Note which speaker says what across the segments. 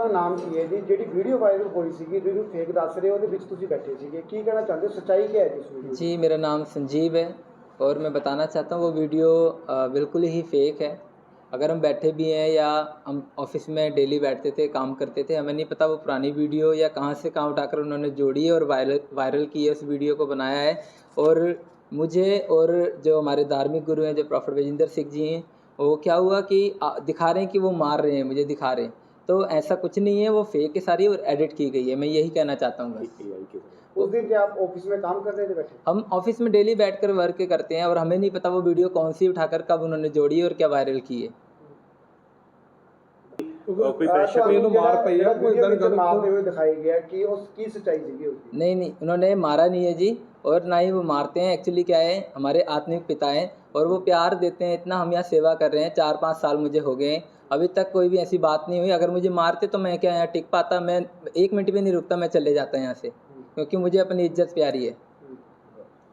Speaker 1: ਆਪਣਾ ਨਾਮ ਕੀ ਹੈ ਜੀ ਜਿਹੜੀ ਵੀਡੀਓ ਵਾਇਰਲ ਹੋਈ ਸੀਗੀ ਜਿਹਨੂੰ ਫੇਕ ਦੱਸ ਰਹੇ ਹੋ ਉਹਦੇ ਵਿੱਚ ਤੁਸੀਂ ਬੈਠੇ ਸੀਗੇ ਕੀ ਕਹਿਣਾ ਚਾਹੁੰਦੇ ਹੋ ਸੱਚਾਈ ਕੀ ਹੈ ਜੀ ਇਸ ਵੀਡੀਓ
Speaker 2: जी मेरा नाम संजीव है और मैं बताना चाहता हूँ वो वीडियो अ, बिल्कुल ही फेक है अगर हम बैठे भी हैं या हम ऑफिस में डेली बैठते थे काम करते थे हमें नहीं पता वो पुरानी वीडियो या कहाँ से कहाँ उठाकर उन्होंने जोड़ी है और वायरल वायरल की है उस वीडियो को बनाया है और मुझे और जो हमारे धार्मिक गुरु हैं जो प्रॉफिट विजेंद्र सिंह जी हैं वो क्या हुआ कि आ, दिखा रहे हैं कि वो मार रहे हैं मुझे दिखा रहे हैं तो ऐसा कुछ नहीं है वो फेक है सारी और एडिट की गई है मैं यही कहना चाहता हूँ
Speaker 1: उस दिन क्या आप ऑफ़िस में काम करते थे बैठे?
Speaker 2: हम ऑफ़िस में डेली बैठ कर वर्क करते हैं और हमें नहीं पता वो वीडियो कौन सी उठाकर कब उन्होंने जोड़ी और क्या वायरल की है। नहीं नहीं उन्होंने मारा नहीं है जी और ना ही वो मारते हैं। एक्चुअली क्या है हमारे आत्मिक पिता हैं और वो प्यार देते हैं इतना हम यहाँ सेवा कर रहे हैं चार पाँच साल मुझे हो गए हैं। अभी तक कोई भी ऐसी बात नहीं हुई अगर मुझे मारते तो मैं क्या यहाँ टिक पाता मैं एक मिनट भी नहीं रुकता मैं चले जाता यहाँ से क्योंकि मुझे अपनी इज्जत प्यारी है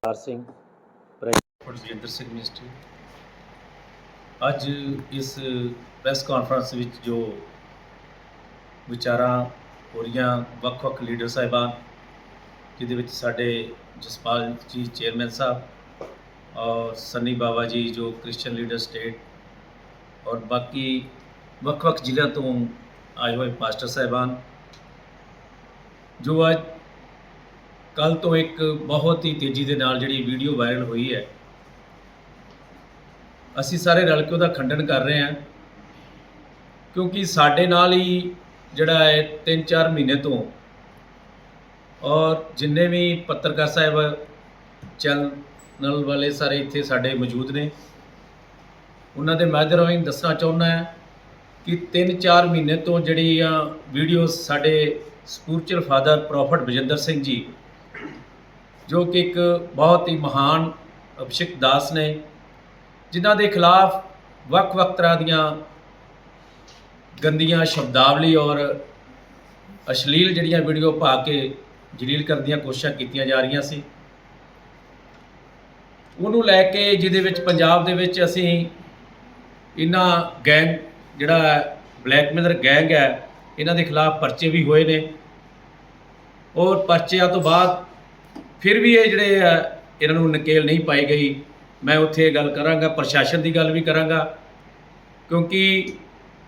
Speaker 3: ਹਰ ਸਿੰਘ
Speaker 4: ਰਜਿੰਦਰ ਸਿੰਘ ਮਿਨਿਸਟਰੀ ਅੱਜ ਇਸ ਪ੍ਰੈਸ ਕਾਨਫਰੰਸ ਵਿੱਚ ਜੋ ਵਿਚਾਰਾਂ ਹੋ ਰਹੀਆਂ ਵੱਖ-ਵੱਖ ਲੀਡਰ ਸਾਹਿਬਾਨ ਜਿਹਦੇ ਵਿੱਚ ਸਾਡੇ ਜਸਪਾਲ ਜੀ ਚੇਅਰਮੈਨ ਸਾਹਿਬ ਔਰ ਸੰਨੀ ਬਾਬਾ ਜੀ ਜੋ ਕ੍ਰਿਸਚੀਅਨ ਲੀਡਰ ਸਟੇਟ ਔਰ ਬਾਕੀ ਵੱਖ-ਵੱਖ ਜ਼ਿਲ੍ਹਿਆਂ ਤੋਂ ਆਏ ਹੋਏ ਪਾਸਟਰ ਸਾਹਿਬਾਨ, ਜੋ ਅੱਜ ਕੱਲ ਤੋਂ ਇੱਕ ਬਹੁਤ ਹੀ ਤੇਜ਼ੀ ਦੇ ਨਾਲ ਜਿਹੜੀ ਵੀਡੀਓ ਵਾਇਰਲ ਹੋਈ ਹੈ, ਅਸੀਂ ਸਾਰੇ ਰਲ ਕੇ ਉਹਦਾ ਖੰਡਨ ਕਰ ਰਹੇ ਹਾਂ, ਕਿਉਂਕਿ ਸਾਡੇ ਨਾਲ ਹੀ ਜਿਹੜਾ ਹੈ 3-4 ਮਹੀਨੇ ਤੋਂ ਔਰ ਜਿੰਨੇ ਵੀ ਪੱਤਰਕਾਰ ਸਾਹਿਬ ਚੈਨਲ ਵਾਲੇ ਸਾਰੇ ਇੱਥੇ ਸਾਡੇ ਮੌਜੂਦ ਨੇ, ਉਹਨਾਂ ਦੇ ਮਾਧਿਅਮ ਰਾਹੀਂ ਦੱਸਣਾ ਚਾਹੁੰਦਾ ਹਾਂ ਕਿ 3-4 ਮਹੀਨੇ ਤੋਂ ਜਿਹੜੀ ਆ ਵੀਡੀਓ ਸਾਡੇ spiritual father prophet Bajinder Singh ji, ਜੋ ਕਿ ਇੱਕ ਬਹੁਤ ਹੀ ਮਹਾਨ ਅਭਿਸ਼ੇਕ ਦਾਸ ਨੇ, ਜਿਨ੍ਹਾਂ ਦੇ ਖਿਲਾਫ ਵੱਖ-ਵੱਖ ਤਰ੍ਹਾਂ ਦੀਆਂ ਗੰਦੀਆਂ ਸ਼ਬਦਾਵਲੀ ਔਰ ਅਸ਼ਲੀਲ ਜਿਹੜੀਆਂ ਵੀਡੀਓ ਪਾ ਕੇ ਜਲੀਲ ਕਰਨ ਦੀਆਂ ਕੋਸ਼ਿਸ਼ਾਂ ਕੀਤੀਆਂ ਜਾ ਰਹੀਆਂ ਸੀ। ਉਹਨੂੰ ਲੈ ਕੇ ਜਿਹਦੇ ਵਿੱਚ ਪੰਜਾਬ ਦੇ ਵਿੱਚ ਅਸੀਂ ਇਹਨਾਂ ਗੈਂਗ ਜਿਹੜਾ ਬਲੈਕਮੇਲਰ ਗੈਂਗ ਹੈ, ਇਹਨਾਂ ਦੇ ਖਿਲਾਫ ਪਰਚੇ ਵੀ ਹੋਏ ਨੇ। ਔਰ ਪਰਚਿਆਂ ਤੋਂ ਬਾਅਦ ਫਿਰ ਵੀ ਇਹ ਜਿਹੜੇ ਆ, ਇਹਨਾਂ ਨੂੰ ਨਕੇਲ ਨਹੀਂ ਪਾਈ ਗਈ। ਮੈਂ ਉੱਥੇ ਇਹ ਗੱਲ ਕਰਾਂਗਾ, ਪ੍ਰਸ਼ਾਸਨ ਦੀ ਗੱਲ ਵੀ ਕਰਾਂਗਾ। ਕਿਉਂਕਿ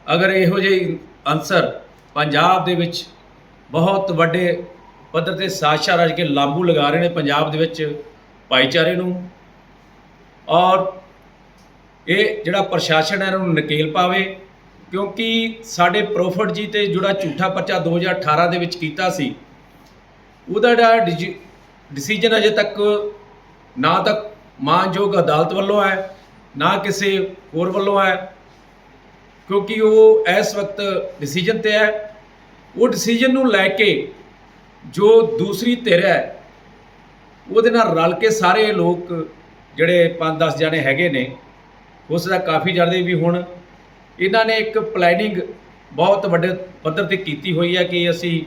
Speaker 4: ਅਗਰ ਇਹੋ ਜਿਹੇ ਅਨਸਰ ਪੰਜਾਬ ਦੇ ਵਿੱਚ ਬਹੁਤ ਵੱਡੇ ਪੱਧਰ ਤੇ ਸਾਜ਼ਿਸ਼ਾਂ ਰਚ ਕੇ ਲਾਂਬੂ ਲਗਾ ਰਹੇ ਨੇ ਪੰਜਾਬ ਦੇ ਵਿੱਚ ਭਾਈਚਾਰੇ ਨੂੰ, ਔਰ ਇਹ ਜਿਹੜਾ ਪ੍ਰਸ਼ਾਸਨ ਹੈ, ਇਹਨਾਂ ਨੂੰ ਨਕੇਲ ਪਾਵੇ। ਕਿਉਂਕਿ ਸਾਡੇ ਪ੍ਰੋਫਟ ਜੀ ਤੇ ਜਿਹੜਾ ਝੂਠਾ ਪਰਚਾ 2018 ਦੇ ਵਿੱਚ ਕੀਤਾ ਸੀ, ਉਹਦਾ ਜਿਹੜਾ ਡਿਸੀਜਨ ਅਜੇ ਤੱਕ ਨਾ ਤੱਕ ਮਾਨਯੋਗ ਅਦਾਲਤ ਵੱਲੋਂ ਹੈ, ਨਾ ਕਿਸੇ ਹੋਰ ਵੱਲੋਂ ਹੈ, ਕਿਉਂਕਿ ਉਹ ਇਸ ਵਕਤ ਡਿਸੀਜਨ ਤੇ ਹੈ। ਉਹ ਡਿਸੀਜਨ ਨੂੰ ਲੈ ਕੇ ਜੋ ਦੂਸਰੀ ਧਿਰ ਹੈ, ਉਹਦੇ ਨਾਲ ਰਲ ਕੇ ਸਾਰੇ ਲੋਕ ਜਿਹੜੇ 5-10 ਜਣੇ ਹੈਗੇ ਨੇ, ਉਸ ਦਾ ਕਾਫੀ ਜ਼ਿਆਦਾ ਵੀ ਹੁਣ। ਇਹਨਾਂ ਨੇ ਇੱਕ ਪਲੈਨਿੰਗ ਬਹੁਤ ਵੱਡੇ ਪੱਧਰ ਤੇ ਕੀਤੀ ਹੋਈ ਹੈ ਕਿ ਅਸੀਂ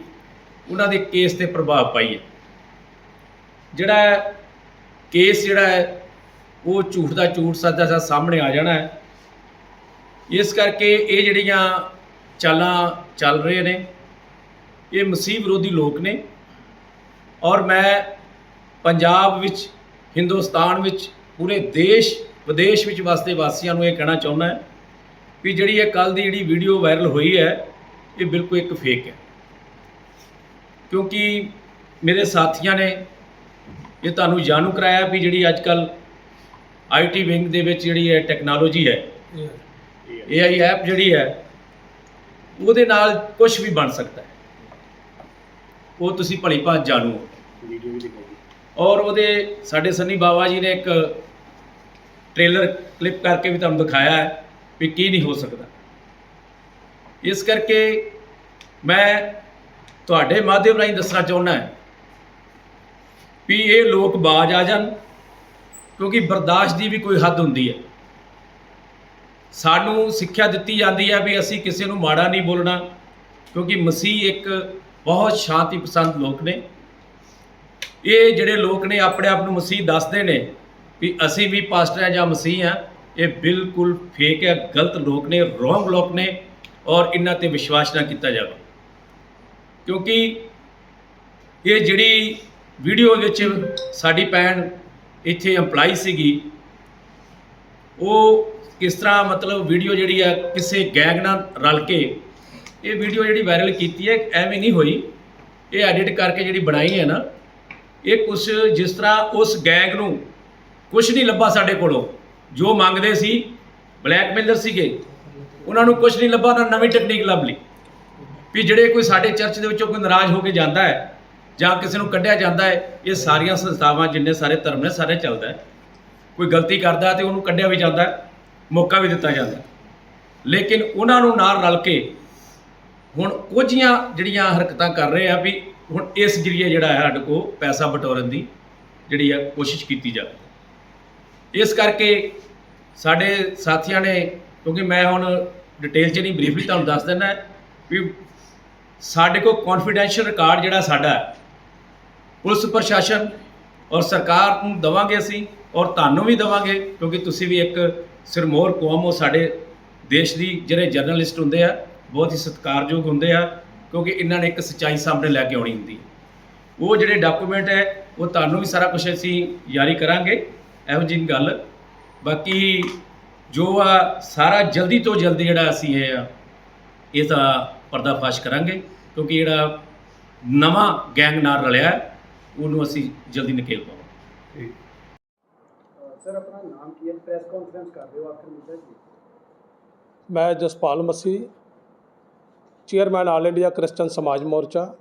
Speaker 4: ਉਹਨਾਂ ਦੇ ਕੇਸ ਤੇ ਪ੍ਰਭਾਵ ਪਾਈਏ। ਜਿਹੜਾ ਕੇਸ ਜਿਹੜਾ ਹੈ, ਉਹ ਝੂਠ ਦਾ ਝੂਠ, ਸੱਚ ਦਾ ਸੱਚ ਸਾਹਮਣੇ ਆ ਜਾਣਾ ਹੈ। ਇਸ ਕਰਕੇ ਇਹ ਜਿਹੜੀਆਂ ਚਾਲਾਂ ਚੱਲ ਰਹੇ ਨੇ, ਇਹ ਮਸੀਹ ਵਿਰੋਧੀ ਲੋਕ ਨੇ। ਔਰ ਮੈਂ ਪੰਜਾਬ ਵਿੱਚ, ਹਿੰਦੁਸਤਾਨ ਵਿੱਚ, ਪੂਰੇ ਦੇਸ਼, ਵਿਦੇਸ਼ ਵਿੱਚ ਵਸਦੇ ਵਾਸੀਆਂ ਨੂੰ ਇਹ ਕਹਿਣਾ ਚਾਹੁੰਦਾ ਹੈ ਵੀ ਜਿਹੜੀ ਇਹ ਕੱਲ ਦੀ ਜਿਹੜੀ ਵੀਡੀਓ ਵਾਇਰਲ ਹੋਈ ਹੈ ਇਹ ਬਿਲਕੁਲ ਇੱਕ ਫੇਕ ਹੈ। ਕਿਉਂਕਿ ਮੇਰੇ ਸਾਥੀਆਂ ਨੇ ਇਹ ਤੁਹਾਨੂੰ ਜਾਣੂ ਕਰਾਇਆ ਵੀ ਜਿਹੜੀ ਅੱਜ ਕੱਲ ਆਈਟੀ ਵਿੰਗ ਦੇ ਵਿੱਚ ਜਿਹੜੀ ਹੈ ਟੈਕਨੋਲੋਜੀ ਹੈ AI ਐਪ ਜਿਹੜੀ ਹੈ ਉਹਦੇ ਨਾਲ ਕੁਝ ਵੀ ਬਣ ਸਕਦਾ ਹੈ। ਉਹ ਤੁਸੀਂ ਭਲੀ ਭਾਂਤ ਜਾਣੂ
Speaker 3: ਵੀਡੀਓ ਵੀ ਦਿਖਾਈ
Speaker 4: ਔਰ ਉਹਦੇ ਸਾਡੇ ਸੰਨੀ ਬਾਬਾ ਜੀ ਨੇ ਇੱਕ ਟ੍ਰੇਲਰ ਕਲਿੱਪ ਕਰਕੇ ਵੀ ਤੁਹਾਨੂੰ ਦਿਖਾਇਆ ਹੈ। ਵੀ ਕੀ ਨਹੀਂ ਹੋ ਸਕਦਾ। ਇਸ ਕਰਕੇ ਮੈਂ ਤੁਹਾਡੇ ਮਾਧਿਅਮ ਰਾਹੀਂ ਦੱਸਣਾ ਚਾਹੁੰਦਾ ਹਾਂ ਵੀ ਇਹ ਲੋਕ ਬਾਜ ਆ ਜਾਣ, ਕਿਉਂਕਿ ਬਰਦਾਸ਼ਤ ਦੀ ਵੀ ਕੋਈ ਹੱਦ ਹੁੰਦੀ ਹੈ। ਸਾਨੂੰ ਸਿੱਖਿਆ ਦਿੱਤੀ ਜਾਂਦੀ ਹੈ ਵੀ ਅਸੀਂ ਕਿਸੇ ਨੂੰ ਮਾੜਾ ਨਹੀਂ ਬੋਲਣਾ, ਕਿਉਂਕਿ ਮਸੀਹ ਇੱਕ ਬਹੁਤ ਸ਼ਾਂਤੀ ਪਸੰਦ ਲੋਕ ਨੇ। ਇਹ ਜਿਹੜੇ ਲੋਕ ਨੇ, ਆਪਣੇ ਆਪ ਨੂੰ ਮਸੀਹ ਦੱਸਦੇ ਨੇ ਵੀ ਅਸੀਂ ਵੀ ਪਾਸਟਰ ਹਾਂ ਜਾਂ ਮਸੀਹ ਹਾਂ। ਇਹ ਬਿਲਕੁਲ ਫੇਕ ਹੈ, ਗਲਤ ਲੋਕ ਨੇ ਰੋਂਗ ਲੋਕ ਨੇ ਔਰ ਇਹਨਾਂ ਤੇ ਵਿਸ਼ਵਾਸ ਨਾ ਕੀਤਾ ਜਾਵੇ। ਕਿਉਂਕਿ ਇਹ ਜਿਹੜੀ ਵੀਡੀਓ ਵਿੱਚ ਸਾਡੀ ਭੈਣ ਇੱਥੇ EMPLOYE ਸੀਗੀ, ਉਹ ਕਿਸ ਤਰ੍ਹਾਂ ਮਤਲਬ ਵੀਡੀਓ ਜਿਹੜੀ ਆ ਕਿਸੇ ਗੈਂਗ ਨਾਲ ਰਲ ਕੇ ਇਹ ਵੀਡੀਓ ਜਿਹੜੀ ਵਾਇਰਲ ਕੀਤੀ ਹੈ, ਐਵੇਂ ਨਹੀਂ ਹੋਈ। ਇਹ ਐਡਿਟ ਕਰਕੇ ਜਿਹੜੀ ਬਣਾਈ ਹੈ ਨਾ, ਇਹ ਕੁਝ ਜਿਸ ਤਰ੍ਹਾਂ ਉਸ ਗੈਂਗ ਨੂੰ ਕੁਝ ਨਹੀਂ ਲੱਭਾ ਸਾਡੇ ਕੋਲੋਂ। ਜੋ ਮੰਗਦੇ ਸੀ ਬਲੈਕਮੇਲਰ ਸੀਗੇ, ਉਹਨਾਂ ਨੂੰ ਕੁਝ ਨਹੀਂ ਲੱਭਾ, ਉਹਨਾਂ ਨਵੀਂ ਟੈਕਨੀਕ ਲੱਭ ਲਈ। ਵੀ ਜਿਹੜੇ ਕੋਈ ਸਾਡੇ ਚਰਚ ਦੇ ਵਿੱਚੋਂ ਕੋਈ ਨਾਰਾਜ਼ ਹੋ ਕੇ ਜਾਂਦਾ ਹੈ, ਜਾਂ ਕਿਸੇ ਨੂੰ ਕੱਢਿਆ ਜਾਂਦਾ ਹੈ, ਇਹ ਸਾਰੀਆਂ ਸੰਸਥਾਵਾਂ ਜਿੰਨੇ ਸਾਰੇ ਧਰਮ ਨੇ, ਸਾਰੇ ਚੱਲਦਾ ਹੈ। ਕੋਈ ਗਲਤੀ ਕਰਦਾ ਹੈ ਤੇ ਉਹਨੂੰ ਕੱਢਿਆ ਵੀ ਜਾਂਦਾ ਹੈ, ਮੌਕਾ ਵੀ ਦਿੱਤਾ ਜਾਂਦਾ ਲੇਕਿਨ ਉਹਨਾਂ ਨੂੰ ਨਾਲ ਰਲ ਕੇ ਹੁਣ ਕੁਝੀਆਂ ਜਿਹੜੀਆਂ ਹਰਕਤਾਂ ਕਰ ਰਹੇ ਆ ਵੀ ਹੁਣ ਇਸ ਜਰੀਏ ਜਿਹੜਾ ਹੈ ਸਾਡੇ ਕੋਲ ਪੈਸਾ ਬਟੋਰਨ ਦੀ ਜਿਹੜੀ ਆ ਕੋਸ਼ਿਸ਼ ਕੀਤੀ ਜਾਵੇ। ਇਸ ਕਰਕੇ ਸਾਡੇ ਸਾਥੀਆਂ ਨੇ, ਕਿਉਂਕਿ ਮੈਂ ਹੁਣ ਡਿਟੇਲ 'ਚ ਨਹੀਂ ਬਰੀਫਲੀ ਤੁਹਾਨੂੰ ਦੱਸ ਦਿੰਦਾ, ਵੀ ਸਾਡੇ ਕੋਲ ਕੌਨਫੀਡੈਂਸ਼ੀਅਲ ਰਿਕਾਰਡ ਜਿਹੜਾ ਸਾਡਾ ਪੁਲਿਸ ਪ੍ਰਸ਼ਾਸਨ ਔਰ ਸਰਕਾਰ ਨੂੰ ਦਵਾਂਗੇ ਅਸੀਂ ਔਰ ਤੁਹਾਨੂੰ ਵੀ ਦਵਾਂਗੇ, ਕਿਉਂਕਿ ਤੁਸੀਂ ਵੀ ਇੱਕ ਸਿਰਮੋਰ ਕੌਮ ਹੋ, ਸਾਡੇ ਦੇਸ਼ ਦੀ ਜਿਹੜੇ ਜਰਨਲਿਸਟ ਹੁੰਦੇ ਆ, ਬਹੁਤ ਹੀ ਸਤਿਕਾਰਯੋਗ ਹੁੰਦੇ ਆ, ਕਿਉਂਕਿ ਇਹਨਾਂ ਨੇ ਇੱਕ ਸੱਚਾਈ ਸਾਹਮਣੇ ਲੈ ਕੇ ਆਉਣੀ ਹੁੰਦੀ ਉਹ ਜਿਹੜੇ ਡਾਕੂਮੈਂਟ ਹੈ, ਉਹ ਤੁਹਾਨੂੰ ਵੀ ਸਾਰਾ ਕੁਝ ਅਸੀਂ ਜਾਰੀ ਕਰਾਂਗੇ। ਇਹੋ ਜਿਹੀ ਗੱਲ। ਬਾਕੀ ਜੋ ਆ ਸਾਰਾ ਜਲਦੀ ਤੋਂ ਜਲਦੀ ਜਿਹੜਾ ਅਸੀਂ ਇਹ ਆ ਇਹ ਤਾਂ ਪਰਦਾਫਾਸ਼ ਕਰਾਂਗੇ ਕਿਉਂਕਿ ਜਿਹੜਾ ਨਵਾਂ ਗੈਂਗ ਨਾਲ ਰਲਿਆ ਹੈ, ਉਹਨੂੰ ਅਸੀਂ ਜਲਦੀ ਨਕੇਲ ਪਾਵਾਂਗੇ।
Speaker 1: ਸਰ ਆਪਣਾ ਨਾਮ ਕੀ ਹੈ? ਪ੍ਰੈਸ ਕਾਨਫਰੰਸ ਕਰ ਰਹੇ ਹੋ ਆਖਰ ਮੁੱਦਾ ਕੀ
Speaker 5: ਮੈਂ Jaspal Masih chairman All India Christian Samaj Morcha.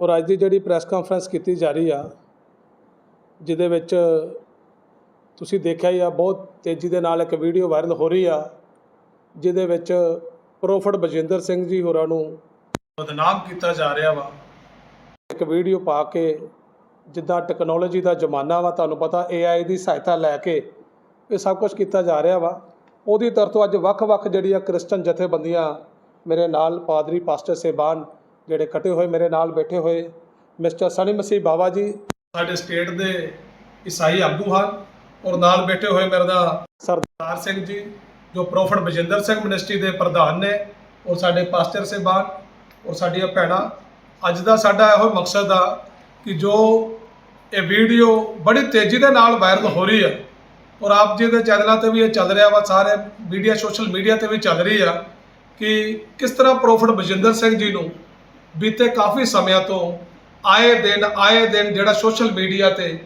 Speaker 5: ਔਰ ਅੱਜ ਦੀ ਜਿਹੜੀ ਪ੍ਰੈਸ ਕਾਨਫਰੰਸ ਕੀਤੀ ਜਾ ਰਹੀ ਆ ਜਿਹਦੇ ਵਿੱਚ ਤੁਸੀਂ ਦੇਖਿਆ ਹੀ ਆ, ਬਹੁਤ ਤੇਜ਼ੀ ਦੇ ਨਾਲ ਇੱਕ ਵੀਡੀਓ ਵਾਇਰਲ ਹੋ ਰਹੀ ਆ, ਜਿਹਦੇ ਵਿੱਚ ਪ੍ਰੋਫਟ ਬਜਿੰਦਰ ਸਿੰਘ ਜੀ ਹੋਰਾਂ ਨੂੰ ਬਦਨਾਮ ਕੀਤਾ ਜਾ ਰਿਹਾ ਵਾ। ਇੱਕ ਵੀਡੀਓ ਪਾ ਕੇ ਜਿੱਦਾਂ ਟੈਕਨੋਲੋਜੀ ਦਾ ਜ਼ਮਾਨਾ ਵਾ, ਤੁਹਾਨੂੰ ਪਤਾ AI ਦੀ ਸਹਾਇਤਾ ਲੈ ਕੇ ਇਹ ਸਭ ਕੁਝ ਕੀਤਾ ਜਾ ਰਿਹਾ ਵਾ। ਉਹਦੀ ਤਰਫੋਂ ਅੱਜ ਵੱਖ-ਵੱਖ ਜਿਹੜੀਆਂ ਕ੍ਰਿਸਚਨ ਜਥੇਬੰਦੀਆਂ ਮੇਰੇ ਨਾਲ, ਪਾਦਰੀ ਪਾਸਟਰ ਸੇਬਾਨ ਜਿਹੜੇ ਕਟੇ ਹੋਏ ਮੇਰੇ ਨਾਲ ਬੈਠੇ ਹੋਏ, ਮਿਸਟਰ ਸਨੀ ਮਸੀਹ ਬਾਵਾ ਜੀ, ਸਾਡੇ ਸਟੇਟ ਦੇ ਈਸਾਈ ਆਗੂ ਹਨ। ਔਰ ਨਾਲ ਬੈਠੇ ਹੋਏ ਮੇਰੇ ਦਾ ਸਰਦਾਰ ਸਿੰਘ ਜੀ ਜੋ ਪ੍ਰੋਫਟ ਬਜਿੰਦਰ ਸਿੰਘ ਮਿਨਿਸਟਰੀ ਦੇ ਪ੍ਰਧਾਨ ਨੇ ਔਰ ਸਾਡੇ ਪਾਸਟਰ ਸੇਬਾਨ ਔਰ ਸਾਡੀਆਂ ਭੈਣਾਂ ਅੱਜ ਦਾ ਸਾਡਾ ਇਹੋ ਮਕਸਦ ਆ ਕਿ ਜੋ ਇਹ ਵੀਡੀਓ ਬੜੀ ਤੇਜ਼ੀ ਦੇ ਨਾਲ ਵਾਇਰਲ ਹੋ ਰਹੀ ਹੈ ਔਰ ਆਪ ਜੀ ਦੇ ਚੈਨਲਾਂ ਤੇ ਵੀ ਇਹ ਚੱਲ ਰਿਹਾ ਵਾ ਸਾਰੇ ਮੀਡੀਆ ਸੋਸ਼ਲ ਮੀਡੀਆ ਤੇ ਵੀ ਚੱਲ ਰਹੀ ਆ ਕਿ ਕਿਸ ਤਰ੍ਹਾਂ ਪ੍ਰੋਫਟ ਬਜਿੰਦਰ ਸਿੰਘ ਜੀ ਨੂੰ ਬੀਤੇ ਕਾਫੀ ਸਮਿਆਂ ਤੋਂ ਆਏ ਦਿਨ ਆਏ ਦਿਨ ਜਿਹੜਾ ਸੋਸ਼ਲ ਮੀਡੀਆ ਤੇ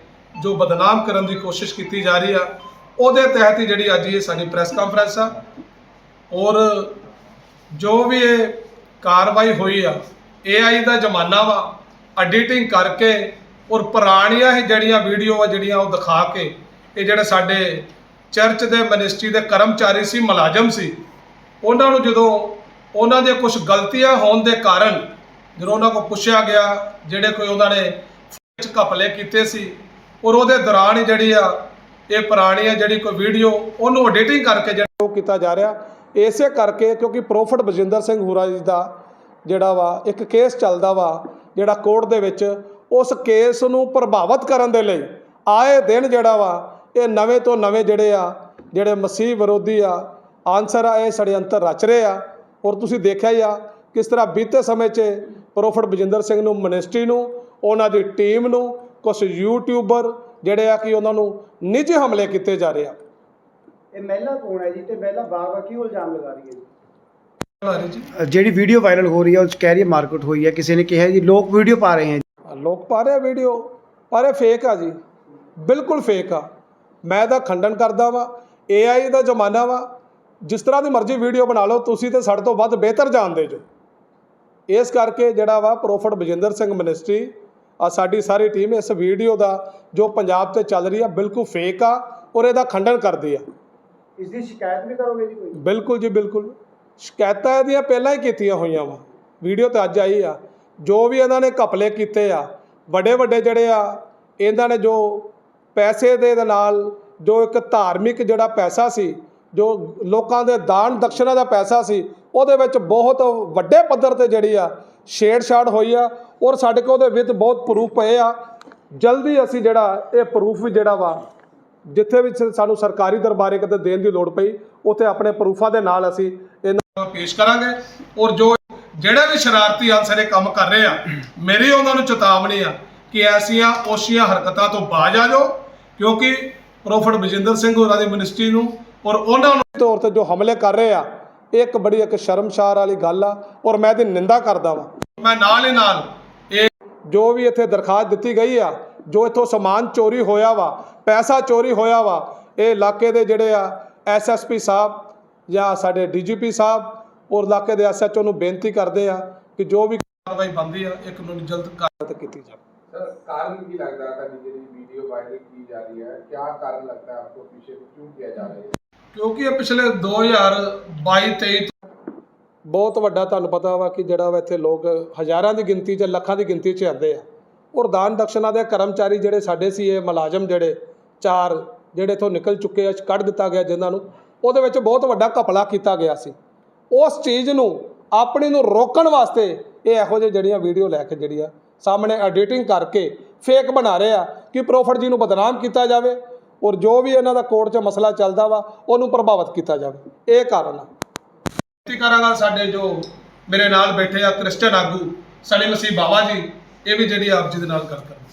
Speaker 5: ਜੋ ਬਦਨਾਮ ਕਰਨ ਦੀ ਕੋਸ਼ਿਸ਼ ਕੀਤੀ ਜਾ ਰਹੀ ਆ, ਉਹਦੇ ਤਹਿਤ ਹੀ ਜਿਹੜੀ ਅੱਜ ਇਹ ਸਾਡੀ ਪ੍ਰੈਸ ਕਾਨਫਰੰਸ ਆ, ਔਰ ਜੋ ਵੀ ਇਹ ਕਾਰਵਾਈ ਹੋਈ ਆ AI ਦਾ ਜ਼ਮਾਨਾ ਵਾ ਐਡੀਟਿੰਗ ਕਰਕੇ, ਔਰ ਪੁਰਾਣੀਆਂ ਹੀ ਜਿਹੜੀਆਂ ਵੀਡੀਓ ਆ, ਜਿਹੜੀਆਂ ਉਹ ਦਿਖਾ ਕੇ, ਇਹ ਜਿਹੜੇ ਸਾਡੇ ਚਰਚ ਦੇ ਮਿਨਿਸਟਰੀ ਦੇ ਕਰਮਚਾਰੀ ਸੀ, ਮੁਲਾਜ਼ਮ ਸੀ, ਉਹਨਾਂ ਨੂੰ ਜਦੋਂ ਉਹਨਾਂ ਦੀਆਂ ਕੁਝ ਗਲਤੀਆਂ ਹੋਣ ਦੇ ਕਾਰਨ ਜਦੋਂ ਉਹਨਾਂ ਕੋਲ ਪੁੱਛਿਆ ਗਿਆ, ਜਿਹੜੇ ਕੋਈ ਉਹਨਾਂ ਨੇ ਘਪਲੇ ਕੀਤੇ ਸੀ ਔਰ ਉਹਦੇ ਦੌਰਾਨ ਹੀ ਜਿਹੜੀ ਆ, ਇਹ ਪੁਰਾਣੀ ਆ ਜਿਹੜੀ ਕੋਈ ਵੀਡੀਓ ਉਹਨੂੰ ਐਡੀਟਿੰਗ ਕਰਕੇ ਜਿਹੜਾ ਉਹ ਕੀਤਾ ਜਾ ਰਿਹਾ। ਇਸੇ ਕਰਕੇ ਕਿਉਂਕਿ ਪ੍ਰੋਫਟ ਬਜਿੰਦਰ ਸਿੰਘ ਹੂਰਾ ਜੀ ਦਾ ਜਿਹੜਾ ਵਾ, ਇੱਕ ਕੇਸ ਚੱਲਦਾ ਵਾ, ਜਿਹੜਾ ਕੋਰਟ ਦੇ ਵਿੱਚ, ਉਸ ਕੇਸ ਨੂੰ ਪ੍ਰਭਾਵਿਤ ਕਰਨ ਦੇ ਲਈ ਆਏ ਦਿਨ ਜਿਹੜਾ ਵਾ, ਇਹ ਨਵੇਂ ਤੋਂ ਨਵੇਂ ਜਿਹੜੇ ਆ, ਜਿਹੜੇ ਮਸੀਹ ਵਿਰੋਧੀ ਆ ਆਨਸਰ ਆ, ਇਹ ષੜਯੰਤਰ ਰਚ ਰਹੇ ਆ। ਔਰ ਤੁਸੀਂ ਦੇਖਿਆ ਹੀ ਆ, ਕਿਸ ਤਰ੍ਹਾਂ ਬੀਤੇ ਸਮੇਂ 'ਚ ਪ੍ਰੋਫਟ ਬਜਿੰਦਰ ਸਿੰਘ ਨੂੰ ਮਿਨਿਸਟਰੀ ਨੂੰ, ਉਹਨਾਂ ਦੀ ਟੀਮ ਨੂੰ ਕੁਝ ਯੂਟਿਊਬਰ ਜਿਹੜੇ ਆ ਕਿ ਉਹਨਾਂ ਨੂੰ ਨਿੱਜੀ ਹਮਲੇ ਕੀਤੇ ਜਾ ਰਹੇ ਆ।
Speaker 1: ਇਹ ਮਹਿਲਾ ਕੌਣ ਹੈ ਜੀ? ਤੇ ਮਹਿਲਾ ਬਾਰ-ਬਾਰ ਕਿਉਂ ਇਲਜ਼ਾਮ ਲਗਾ ਰਹੀ ਹੈ ਜੀ?
Speaker 5: ਜੀ
Speaker 1: ਜਿਹੜੀ ਵੀਡੀਓ ਵਾਇਰਲ ਹੋ ਰਹੀ ਹੈ ਉਸ ਕਹਿ ਰਹੀ ਹੈ ਮਾਰਕੀਟ ਹੋਈ ਹੈ ਕਿਸੇ ਨੇ ਕਿਹਾ ਜੀ ਲੋਕ ਵੀਡੀਓ ਪਾ ਰਹੇ ਹੈ
Speaker 5: ਲੋਕ ਪਾ ਰਹੇ ਵੀਡੀਓ ਪਰ ਇਹ ਫੇਕ ਆ ਜੀ। ਬਿਲਕੁਲ ਫੇਕ ਆ। ਮੈਂ ਤਾਂ ਖੰਡਨ ਕਰਦਾ ਵਾਂ AI ਦਾ ਜ਼ਮਾਨਾ ਵਾ। ਜਿਸ ਤਰ੍ਹਾਂ ਦੀ ਮਰਜ਼ੀ ਵੀਡੀਓ ਬਣਾ ਲਓ ਤੁਸੀਂ ਤੇ ਸਾਡੇ ਤੋਂ ਵੱਧ ਬਿਹਤਰ ਜਾਣਦੇ ਜੋ। ਇਸ ਕਰਕੇ ਜਿਹੜਾ ਵਾ ਪ੍ਰੋਫਟ ਬਜਿੰਦਰ ਸਿੰਘ ਮਿਨਿਸਟਰੀ ਆ ਸਾਡੀ ਸਾਰੀ ਟੀਮ ਇਸ ਵੀਡੀਓ ਦਾ ਜੋ ਪੰਜਾਬ ਤੇ ਚੱਲ ਰਹੀ ਆ ਬਿਲਕੁਲ ਫੇਕ ਆ ਔਰ ਇਹਦਾ ਖੰਡਨ ਕਰਦੀ ਆ।
Speaker 1: ਇਸ ਦੀ ਸ਼ਿਕਾਇਤ ਵੀ ਕਰੋਗੇ ਜੀ ਕੋਈ?
Speaker 5: ਬਿਲਕੁਲ ਜੀ ਬਿਲਕੁਲ। ਸ਼ਿਕਾਇਤਾਂ ਇਹਦੀਆਂ ਪਹਿਲਾਂ ਹੀ ਕੀਤੀਆਂ ਹੋਈਆਂ ਵਾ। ਵੀਡੀਓ ਤੇ ਅੱਜ ਆਈ ਆ। ਜੋ ਵੀ ਇਹਨਾਂ ਨੇ ਘਪਲੇ ਕੀਤੇ ਆ ਵੱਡੇ ਵੱਡੇ ਜਿਹੜੇ ਆ ਇਹਨਾਂ ਨੇ ਜੋ ਪੈਸੇ ਦੇ ਦੇ ਨਾਲ ਜੋ ਇੱਕ ਧਾਰਮਿਕ ਜਿਹੜਾ ਪੈਸਾ ਸੀ ਜੋ ਲੋਕਾਂ ਦੇ ਦਾਨ ਦਕਸ਼ਨਾ ਦਾ ਪੈਸਾ ਸੀ ਉਹਦੇ ਵਿੱਚ ਬਹੁਤ ਵੱਡੇ ਪੱਧਰ ਤੇ ਜਿਹੜੀ ਆ ਛੇੜਛਾੜ ਹੋਈ ਆ ਔਰ ਸਾਡੇ ਕੋਲ ਉਹਦੇ ਵਿੱਚ ਬਹੁਤ ਪ੍ਰੂਫ ਪਏ ਆ। ਜਲਦੀ ਅਸੀਂ ਜਿਹੜਾ ਇਹ ਪ੍ਰੂਫ ਵੀ ਜਿਹੜਾ ਵਾ, ਜਿੱਥੇ ਵੀ ਸਾਨੂੰ ਸਰਕਾਰੀ ਦਰਬਾਰੇ ਕਿਤੇ ਦੇਣ ਦੀ ਲੋੜ ਪਈ, ਉੱਥੇ ਆਪਣੇ ਪ੍ਰੂਫਾਂ ਦੇ ਨਾਲ ਅਸੀਂ ਇਹਨਾਂ ਨੂੰ ਪੇਸ਼ ਕਰਾਂਗੇ। ਔਰ ਜੋ ਜਿਹੜੇ ਵੀ ਸ਼ਰਾਰਤੀ ਅਨਸਰ ਇਹ ਕੰਮ ਕਰ ਰਹੇ ਆ, ਮੇਰੀ ਉਹਨਾਂ ਨੂੰ ਚੇਤਾਵਨੀ ਆ ਕਿ ਐਸੀਆਂ ਓਸ਼ੀਆਂ ਹਰਕਤਾਂ ਤੋਂ ਬਾਜ ਆ ਜਾਓ, ਕਿਉਂਕਿ ਪ੍ਰੋਫੈਟ ਬਜਿੰਦਰ ਸਿੰਘ ਹੋਰਾਂ ਦੀ ਮਿਨਿਸਟਰੀ ਨੂੰ ਔਰ ਉਹਨਾਂ ਨੂੰ ਤੌਰ ਤੇ ਜੋ ਹਮਲੇ ਕਰ ਰਹੇ ਆ ਇਹ ਇੱਕ ਬੜੀ ਇੱਕ ਸ਼ਰਮਸ਼ਾਰ ਵਾਲੀ ਗੱਲ ਆ ਔਰ ਮੈਂ ਇਹਦੀ ਨਿੰਦਾ ਕਰਦਾ ਵਾ। ਮੈਂ ਨਾਲ ਹੀ ਨਾਲ ਇਹ ਜੋ ਵੀ ਇੱਥੇ ਦਰਖਾਸਤ ਦਿੱਤੀ ਗਈ ਆ ਜੋ ਇੱਥੋਂ ਸਮਾਨ ਚੋਰੀ ਹੋਇਆ ਵਾ ਪੈਸਾ ਚੋਰੀ ਹੋਇਆ ਵਾ ਇਹ ਇਲਾਕੇ ਦੇ ਜਿਹੜੇ ਆ ਐਸਐਸਪੀ ਸਾਹਿਬ ਜਾਂ ਸਾਡੇ ਡੀਜੀਪੀ ਸਾਹਿਬ ਔਰ ਇਲਾਕੇ ਦੇ ਐਸਐਚਓ ਨੂੰ ਬੇਨਤੀ ਕਰਦੇ ਆ ਕਿ ਜੋ ਵੀ ਕਾਰਵਾਈ ਬੰਦੀ ਆ ਇੱਕ ਨੂੰ ਜਲਦ ਕਾਰਵਾਈ ਕੀਤੀ ਜਾਵੇ।
Speaker 6: ਕਾਰਨ ਕੀ ਲੱਗਦਾ ਹੈ ਜਿਹੜੀ ਵੀਡੀਓ ਵਾਇਰਲ ਕੀਤੀ ਜਾ ਰਹੀ ਹੈ? ਕੀ ਕਾਰਨ ਲੱਗਦਾ ਹੈ? ਆਪਕੋ ਪਿੱਛੇ ਕਿਉਂ ਕਿਹਾ ਜਾ ਰਿਹਾ ਹੈ?
Speaker 5: ਕਿਉਂਕਿ ਇਹ ਪਿਛਲੇ 2022 23 ਬਹੁਤ ਵੱਡਾ ਤੁਹਾਨੂੰ ਪਤਾ ਵਾ ਕਿ ਜਿਹੜਾ ਵਾ ਇੱਥੇ ਲੋਕ ਹਜ਼ਾਰਾਂ ਦੀ ਗਿਣਤੀ 'ਚ, ਲੱਖਾਂ ਦੀ ਗਿਣਤੀ 'ਚ ਆਉਂਦੇ ਆ। ਔਰ ਦਾਨ ਦਕਸ਼ਨਾ ਦੇ ਕਰਮਚਾਰੀ ਜਿਹੜੇ ਸਾਡੇ ਸੀ, ਇਹ ਮੁਲਾਜ਼ਮ ਜਿਹੜੇ, ਚਾਰ ਜਿਹੜੇ ਇੱਥੋਂ ਨਿਕਲ ਚੁੱਕੇ ਆ, ਕੱਢ ਦਿੱਤਾ ਗਿਆ ਜਿਨ੍ਹਾਂ ਨੂੰ, ਉਹਦੇ ਵਿੱਚ ਬਹੁਤ ਵੱਡਾ ਘਪਲਾ ਕੀਤਾ ਗਿਆ ਸੀ। ਉਸ ਚੀਜ਼ ਨੂੰ, ਆਪਣੀ ਨੂੰ ਰੋਕਣ ਵਾਸਤੇ ਇਹ ਇਹੋ ਜਿਹੇ ਜਿਹੜੀਆਂ ਵੀਡੀਓ ਲੈ ਕੇ ਜਿਹੜੀਆਂ ਸਾਹਮਣੇ ਐਡੀਟਿੰਗ ਕਰਕੇ ਫੇਕ ਬਣਾ ਰਹੇ ਆ ਕਿ ਪ੍ਰੋਫਿਟ ਜੀ ਨੂੰ ਬਦਨਾਮ ਕੀਤਾ ਜਾਵੇ ਔਰ ਜੋ ਵੀ ਇਹਨਾਂ ਦਾ ਕੋਰਟ 'ਚ ਮਸਲਾ ਚੱਲਦਾ ਵਾ, ਉਹਨੂੰ ਪ੍ਰਭਾਵਿਤ ਕੀਤਾ ਜਾਵੇ। ਇਹ ਕਾਰਨ ਆ। ਬੇਨਤੀ ਕਰਾਂਗਾ ਸਾਡੇ ਜੋ ਮੇਰੇ ਨਾਲ ਬੈਠੇ ਆ ਕ੍ਰਿਸਚਨ ਆਗੂ ਸਲੀ ਮਸੀਹ ਬਾਵਾ ਜੀ, ਇਹ ਵੀ ਜਿਹੜੀ ਆਪ ਜੀ ਦੇ ਨਾਲ ਗੱਲ ਕਰਨ